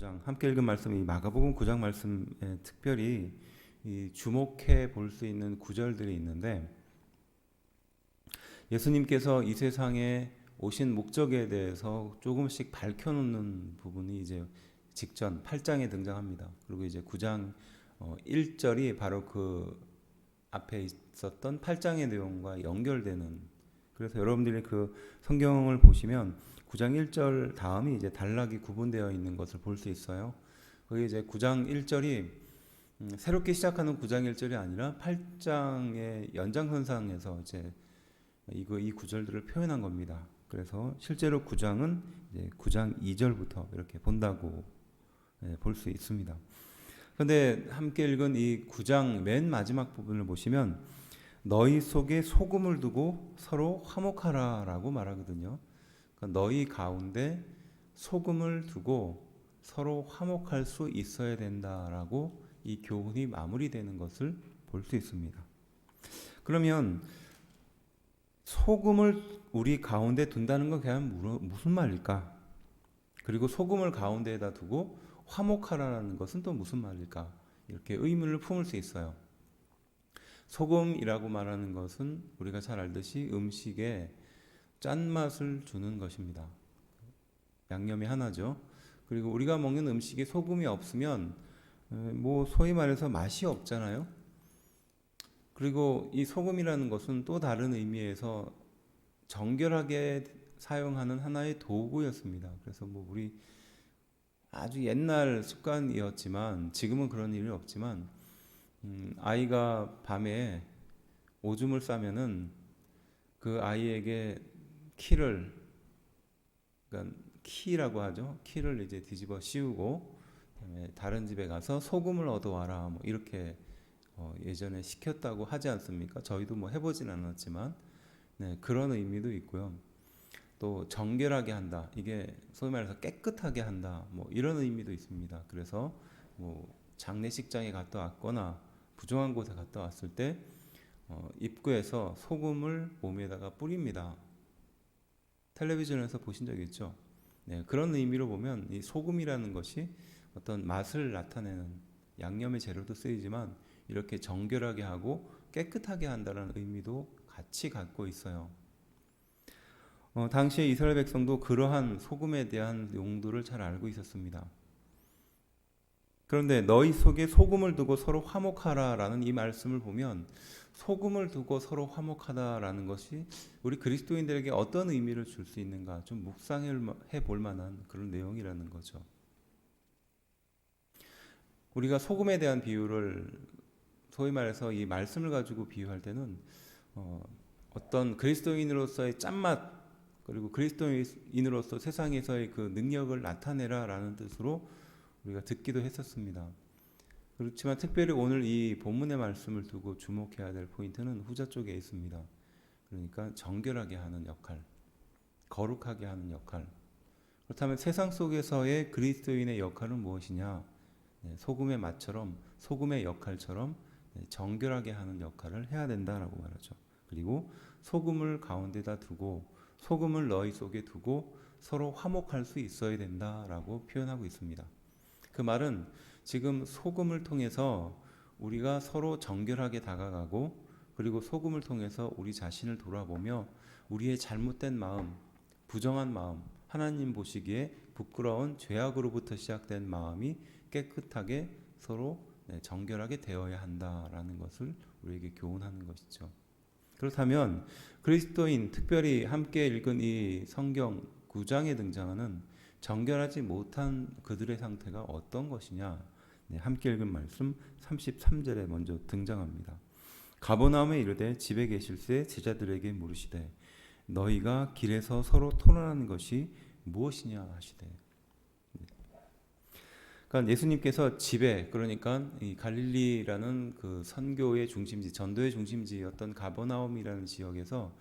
9장 함께 읽은 말씀이 마가복음 9장 말씀에 특별히 이 주목해 볼 수 있는 구절들이 있는데 예수님께서 이 세상에 오신 목적에 대해서 조금씩 밝혀놓는 부분이 이제 직전 8장에 등장합니다. 그리고 이제 9장 1절이 바로 그 앞에 있었던 8장의 내용과 연결되는 그래서 여러분들이 그 성경을 보시면 9장 1절 다음이 이제 단락이 구분되어 있는 것을 볼 수 있어요. 그게 이제 9장 1절이 음, 새롭게 시작하는 9장 1절이 아니라 8장의 연장선상에서 이제 이거 이 구절들을 표현한 겁니다. 그래서 실제로 9장은 이제 9장 2절부터 이렇게 본다고 예, 볼수 있습니다. 그런데 함께 읽은 이 9장 맨 마지막 부분을 보시면 너희 속에 소금을 두고 서로 화목하라라고 말하거든요. 그러니까 너희 가운데 소금을 두고 서로 화목할 수 있어야 된다라고 이 교훈이 마무리되는 것을 볼 수 있습니다. 그러면 소금을 우리 가운데 둔다는 건 그냥 무슨 말일까? 그리고 소금을 가운데에다 두고 화목하라는 것은 또 무슨 말일까? 이렇게 의문을 품을 수 있어요. 소금이라고 말하는 것은 우리가 잘 알듯이 음식에 짠맛을 주는 것입니다. 양념이 하나죠. 그리고 우리가 먹는 음식에 소금이 없으면 뭐 소위 말해서 맛이 없잖아요. 그리고 이 소금이라는 것은 또 다른 의미에서 정결하게 사용하는 하나의 도구였습니다. 그래서 뭐 우리 아주 옛날 습관이었지만 지금은 그런 일이 없지만 음, 아이가 밤에 오줌을 싸면은 그 아이에게 키를 그러니까 키라고 하죠. 키를 이제 뒤집어 씌우고 다른 집에 가서 소금을 얻어와라 뭐 이렇게 어 예전에 시켰다고 하지 않습니까? 저희도 뭐 해보진 않았지만 네, 그런 의미도 있고요. 또 정결하게 한다. 이게 소위 말해서 깨끗하게 한다. 뭐 이런 의미도 있습니다. 그래서 뭐 장례식장에 갔다 왔거나 부정한 곳에 갔다 왔을 때 어, 입구에서 소금을 몸에다가 뿌립니다. 텔레비전에서 보신 적 있죠? 네, 그런 의미로 보면 이 소금이라는 것이 어떤 맛을 나타내는 양념의 재료도 쓰이지만 이렇게 정결하게 하고 깨끗하게 한다는 의미도 같이 갖고 있어요. 어, 당시에 이스라엘 백성도 그러한 소금에 대한 용도를 잘 알고 있었습니다. 그런데 너희 속에 소금을 두고 서로 화목하라라는 이 말씀을 보면 소금을 두고 서로 화목하다라는 것이 우리 그리스도인들에게 어떤 의미를 줄 수 있는가 좀 묵상해 볼 만한 그런 내용이라는 거죠. 우리가 소금에 대한 비유를 소위 말해서 이 말씀을 가지고 비유할 때는 어, 어떤 그리스도인으로서의 짠맛 그리고 그리스도인으로서 세상에서의 그 능력을 나타내라라는 뜻으로 우리가 듣기도 했었습니다. 그렇지만 특별히 오늘 이 본문의 말씀을 두고 주목해야 될 포인트는 후자 쪽에 있습니다. 그러니까 정결하게 하는 역할, 거룩하게 하는 역할. 그렇다면 세상 속에서의 그리스도인의 역할은 무엇이냐? 네, 소금의 맛처럼 소금의 역할처럼 네, 정결하게 하는 역할을 해야 된다라고 말하죠. 그리고 소금을 가운데다 두고 소금을 너희 속에 두고 서로 화목할 수 있어야 된다라고 표현하고 있습니다. 그 말은 지금 소금을 통해서 우리가 서로 정결하게 다가가고 그리고 소금을 통해서 우리 자신을 돌아보며 우리의 잘못된 마음, 부정한 마음, 하나님 보시기에 부끄러운 죄악으로부터 시작된 마음이 깨끗하게 서로 네, 정결하게 되어야 한다라는 것을 우리에게 교훈하는 것이죠. 그렇다면 그리스도인 특별히 함께 읽은 이 성경 9장에 등장하는 정결하지 못한 그들의 상태가 어떤 것이냐? 네, 함께 읽은 말씀 33절에 먼저 등장합니다. 가버나움에 이르되 집에 계실새 제자들에게 물으시되 너희가 길에서 서로 토론하는 것이 무엇이냐 하시되 네. 그러니까 예수님께서 집에 그러니까 이 갈릴리라는 그 선교의 중심지 전도의 중심지였던 가버나움이라는 지역에서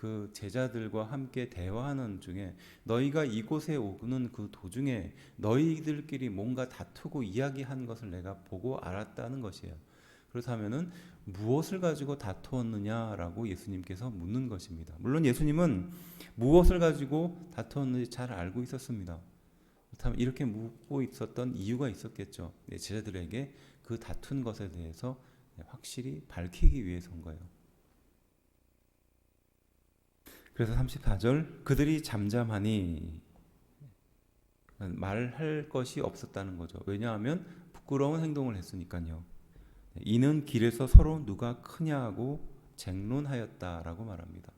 그 제자들과 함께 대화하는 중에 너희가 이곳에 오는 그 도중에 너희들끼리 뭔가 다투고 이야기한 것을 내가 보고 알았다는 것이에요. 그렇다면은 무엇을 가지고 다투었느냐라고 예수님께서 묻는 것입니다. 물론 예수님은 무엇을 가지고 다투었는지 잘 알고 있었습니다. 그렇다면 이렇게 묻고 있었던 이유가 있었겠죠. 네, 제자들에게 그 다툰 것에 대해서 네, 확실히 밝히기 위해서인 거예요. 그래서 34절 그들이 잠잠하니 말할 것이 없었다는 거죠. 왜냐하면 부끄러운 행동을 했으니까요. 이는 길에서 서로 누가 크냐고 쟁론하였다라고 말합니다.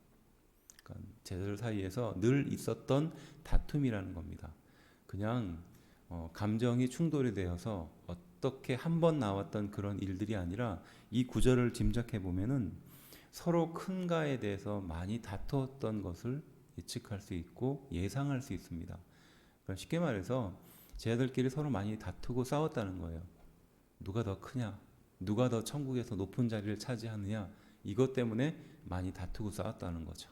그러니까 제자들 사이에서 늘 있었던 다툼이라는 겁니다. 그냥 어, 감정이 충돌이 되어서 어떻게 한 번 나왔던 그런 일들이 아니라 이 구절을 짐작해 보면은 서로 큰가에 대해서 많이 다투었던 것을 예측할 수 있고 예상할 수 있습니다. 그러니까 쉽게 말해서 제자들끼리 서로 많이 다투고 싸웠다는 거예요. 누가 더 크냐? 누가 더 천국에서 높은 자리를 차지하느냐? 이것 때문에 많이 다투고 싸웠다는 거죠.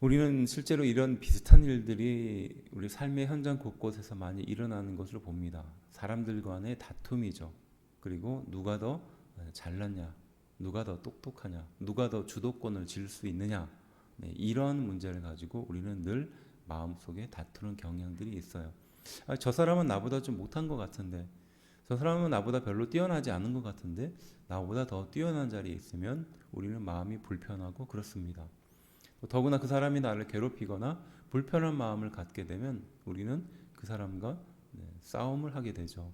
우리는 실제로 이런 비슷한 일들이 우리 삶의 현장 곳곳에서 많이 일어나는 것을 봅니다. 사람들 간의 다툼이죠. 그리고 누가 더 잘났냐, 누가 더 똑똑하냐, 누가 더 주도권을 질 수 있느냐, 네, 이런 문제를 가지고 우리는 늘 마음속에 다투는 경향들이 있어요. 아, 저 사람은 나보다 좀 못한 것 같은데, 저 사람은 나보다 별로 뛰어나지 않은 것 같은데, 나보다 더 뛰어난 자리에 있으면 우리는 마음이 불편하고 그렇습니다. 더구나 그 사람이 나를 괴롭히거나 불편한 마음을 갖게 되면 우리는 그 사람과 네, 싸움을 하게 되죠.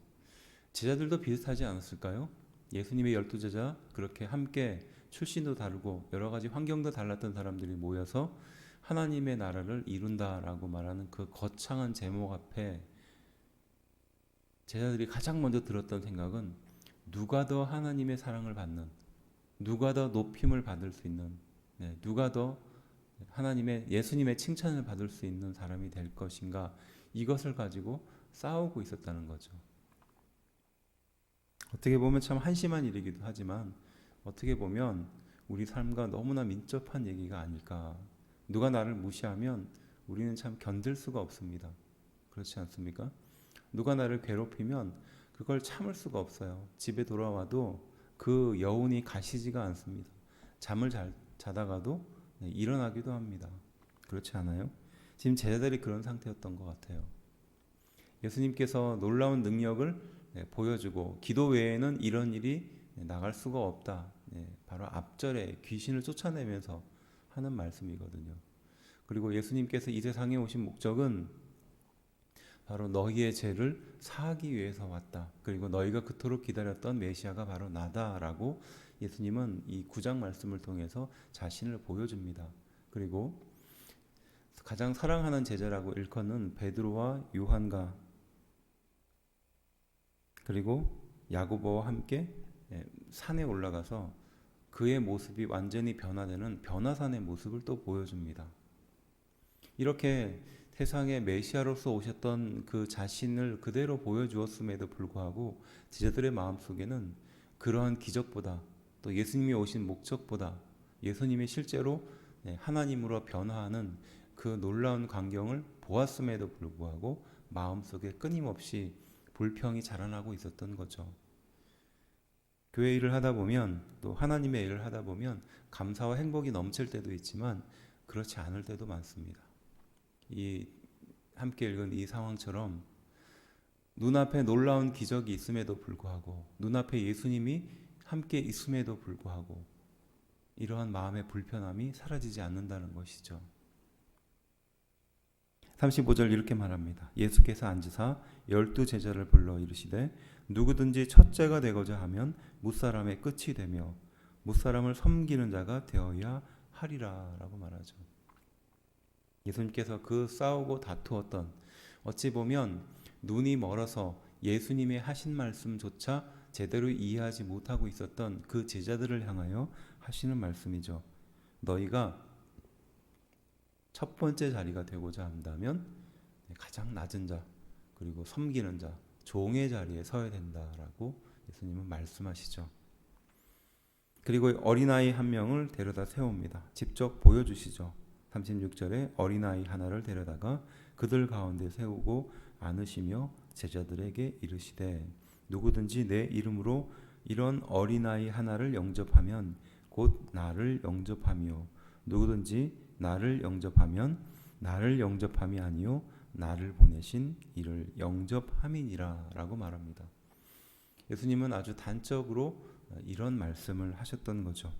제자들도 비슷하지 않았을까요? 예수님의 열두 제자 그렇게 함께 출신도 다르고 여러 가지 환경도 달랐던 사람들이 모여서 하나님의 나라를 이룬다라고 말하는 그 거창한 제목 앞에 제자들이 가장 먼저 들었던 생각은 누가 더 하나님의 사랑을 받는, 누가 더 높임을 받을 수 있는, 네, 누가 더 하나님의 예수님의 칭찬을 받을 수 있는 사람이 될 것인가 이것을 가지고 싸우고 있었다는 거죠. 어떻게 보면 참 한심한 일이기도 하지만 어떻게 보면 우리 삶과 너무나 민첩한 얘기가 아닐까. 누가 나를 무시하면 우리는 참 견딜 수가 없습니다. 그렇지 않습니까? 누가 나를 괴롭히면 그걸 참을 수가 없어요. 집에 돌아와도 그 여운이 가시지가 않습니다. 잠을 잘 자다가도 네, 일어나기도 합니다. 그렇지 않아요? 지금 제자들이 그런 상태였던 것 같아요. 예수님께서 놀라운 능력을 네, 보여주고 기도 외에는 이런 일이 네, 나갈 수가 없다. 바로 앞절에 귀신을 쫓아내면서 하는 말씀이거든요. 그리고 예수님께서 이 세상에 오신 목적은 바로 너희의 죄를 사하기 위해서 왔다. 그리고 너희가 그토록 기다렸던 메시아가 바로 나다라고 예수님은 이 구장 말씀을 통해서 자신을 보여줍니다. 그리고 가장 사랑하는 제자라고 일컫는 베드로와 요한과 그리고 야고보와 함께 예, 산에 올라가서 그의 모습이 완전히 변화되는 변화산의 모습을 또 보여줍니다. 이렇게 세상에 메시아로서 오셨던 그 자신을 그대로 보여주었음에도 불구하고 제자들의 마음속에는 그러한 기적보다 또 예수님이 오신 목적보다 예수님이 실제로 네, 하나님으로 변화하는 그 놀라운 광경을 보았음에도 불구하고 마음속에 끊임없이 불평이 자라나고 있었던 거죠. 교회 일을 하다 보면 또 하나님의 일을 하다 보면 감사와 행복이 넘칠 때도 있지만 그렇지 않을 때도 많습니다. 이 함께 읽은 이 상황처럼 눈앞에 놀라운 기적이 있음에도 불구하고 눈앞에 예수님이 함께 있음에도 불구하고 이러한 마음의 불편함이 사라지지 않는다는 것이죠. 35절 이렇게 말합니다. 예수께서 앉으사 열두 제자를 불러 이르시되 누구든지 첫째가 되고자 하면 무사람의 끝이 되며 무사람을 섬기는 자가 되어야 하리라라고 말하죠. 예수님께서 그 싸우고 다투었던 어찌 보면 눈이 멀어서 예수님의 하신 말씀조차 제대로 이해하지 못하고 있었던 그 제자들을 향하여 하시는 말씀이죠. 너희가 첫 번째 자리가 되고자 한다면 가장 낮은 자 그리고 섬기는 자 종의 자리에 서야 된다라고 예수님은 말씀하시죠. 그리고 어린아이 한 명을 데려다 세웁니다. 직접 보여주시죠. 36절에 어린아이 하나를 데려다가 그들 가운데 세우고 안으시며 제자들에게 이르시되 누구든지 내 이름으로 이런 어린아이 하나를 영접하면 곧 나를 영접하며 누구든지 나를 영접하면 나를 영접함이 아니요 나를 보내신 이를 영접함이니라라고 말합니다. 예수님은 아주 단적으로 이런 말씀을 하셨던 거죠.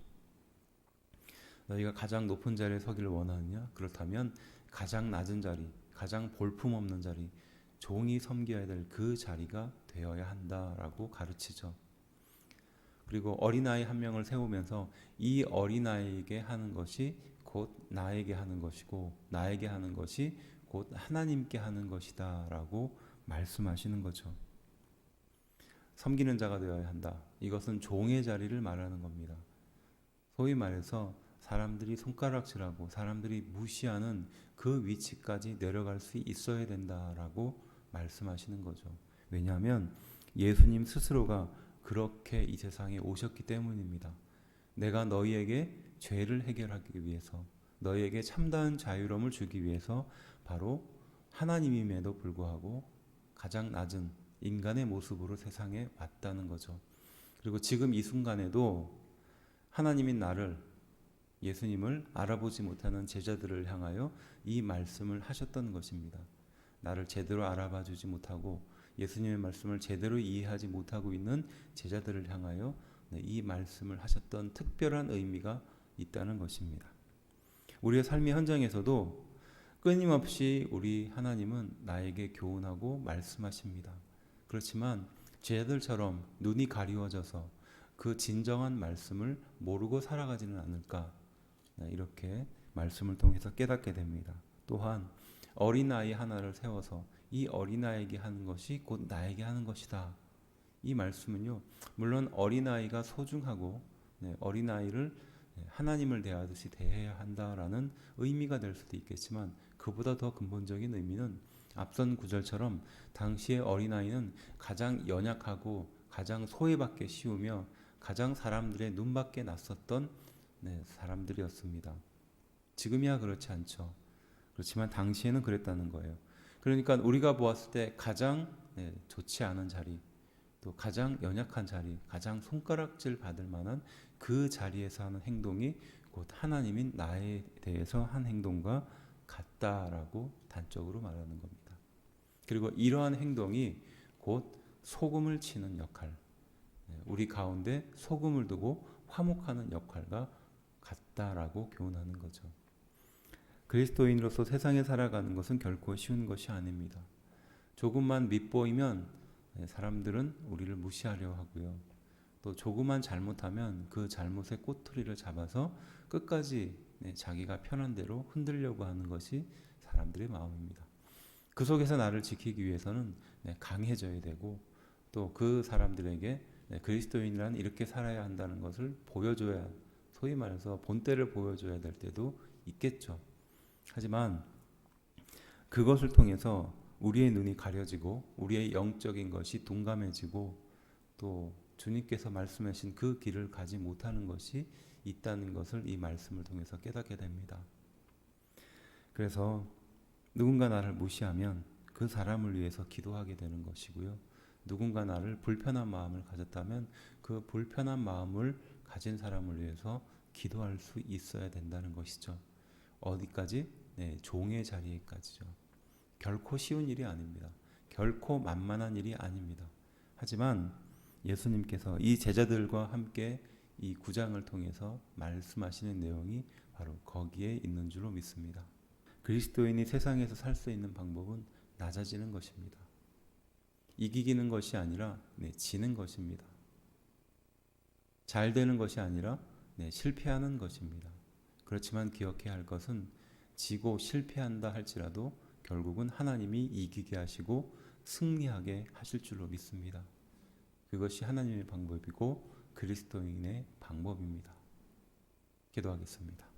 너희가 가장 높은 자리에 서기를 원하느냐? 그렇다면 가장 낮은 자리, 가장 볼품 없는 자리, 종이 섬겨야 될 그 자리가 되어야 한다라고 가르치죠. 그리고 어린아이 한 명을 세우면서 이 어린아이에게 하는 것이 곧 나에게 하는 것이고 나에게 하는 것이 곧 하나님께 하는 것이다라고 말씀하시는 거죠. 섬기는 자가 되어야 한다. 이것은 종의 자리를 말하는 겁니다. 소위 말해서 사람들이 손가락질하고 사람들이 무시하는 그 위치까지 내려갈 수 있어야 된다라고 말씀하시는 거죠. 왜냐하면 예수님 스스로가 그렇게 이 세상에 오셨기 때문입니다. 내가 너희에게 죄를 해결하기 위해서 너희에게 참다운 자유로움을 주기 위해서 바로 하나님임에도 불구하고 가장 낮은 인간의 모습으로 세상에 왔다는 거죠. 그리고 지금 이 순간에도 하나님인 나를 예수님을 알아보지 못하는 제자들을 향하여 이 말씀을 하셨던 것입니다. 나를 제대로 알아봐 주지 못하고 예수님의 말씀을 제대로 이해하지 못하고 있는 제자들을 향하여 네, 이 말씀을 하셨던 특별한 의미가 있다는 것입니다. 우리의 삶의 현장에서도 끊임없이 우리 하나님은 나에게 교훈하고 말씀하십니다. 그렇지만 제자들처럼 눈이 가리워져서 그 진정한 말씀을 모르고 살아가지는 않을까 네, 이렇게 말씀을 통해서 깨닫게 됩니다. 또한 어린아이 하나를 세워서 이 어린아이에게 하는 것이 곧 나에게 하는 것이다. 이 말씀은요, 물론 어린아이가 소중하고 네, 어린아이를 하나님을 대하듯이 대해야 한다라는 의미가 될 수도 있겠지만 그보다 더 근본적인 의미는 앞선 구절처럼 당시의 어린아이는 가장 연약하고 가장 소외받기 쉬우며 가장 사람들의 눈밖에 났었던 네, 사람들이었습니다. 지금이야 그렇지 않죠. 그렇지만 당시에는 그랬다는 거예요. 그러니까 우리가 보았을 때 가장 네, 좋지 않은 자리, 또 가장 연약한 자리, 가장 손가락질 받을 만한 그 자리에서 하는 행동이 곧 하나님인 나에 대해서 한 행동과 같다라고 단적으로 말하는 겁니다. 그리고 이러한 행동이 곧 소금을 치는 역할, 네, 우리 가운데 소금을 두고 화목하는 역할과 같다라고 교훈하는 거죠. 그리스도인으로서 세상에 살아가는 것은 결코 쉬운 것이 아닙니다. 조금만 밉보이면 네, 사람들은 우리를 무시하려 하고요. 또 조금만 잘못하면 그 잘못의 꼬투리를 잡아서 끝까지 네, 자기가 편한 대로 흔들려고 하는 것이 사람들의 마음입니다. 그 속에서 나를 지키기 위해서는 네, 강해져야 되고 또 그 사람들에게 그리스도인이란 이렇게 살아야 한다는 것을 보여줘야 소위 말해서 본때를 보여줘야 될 때도 있겠죠. 하지만 그것을 통해서 우리의 눈이 가려지고 우리의 영적인 것이 둔감해지고 또 주님께서 말씀하신 그 길을 가지 못하는 것이 있다는 것을 이 말씀을 통해서 깨닫게 됩니다. 그래서 누군가 나를 무시하면 그 사람을 위해서 기도하게 되는 것이고요. 누군가 나를 불편한 마음을 가졌다면 그 불편한 마음을 가진 사람을 위해서 기도할 수 있어야 된다는 것이죠. 어디까지? 네, 종의 자리에까지죠. 결코 쉬운 일이 아닙니다. 결코 만만한 일이 아닙니다. 하지만 예수님께서 이 제자들과 함께 이 구장을 통해서 말씀하시는 내용이 바로 거기에 있는 줄로 믿습니다. 그리스도인이 세상에서 살 수 있는 방법은 낮아지는 것입니다. 이기기는 것이 아니라 네, 지는 것입니다. 잘 되는 것이 아니라 네, 실패하는 것입니다. 그렇지만 기억해야 할 것은 지고 실패한다 할지라도 결국은 하나님이 이기게 하시고 승리하게 하실 줄로 믿습니다. 그것이 하나님의 방법이고 그리스도인의 방법입니다. 기도하겠습니다.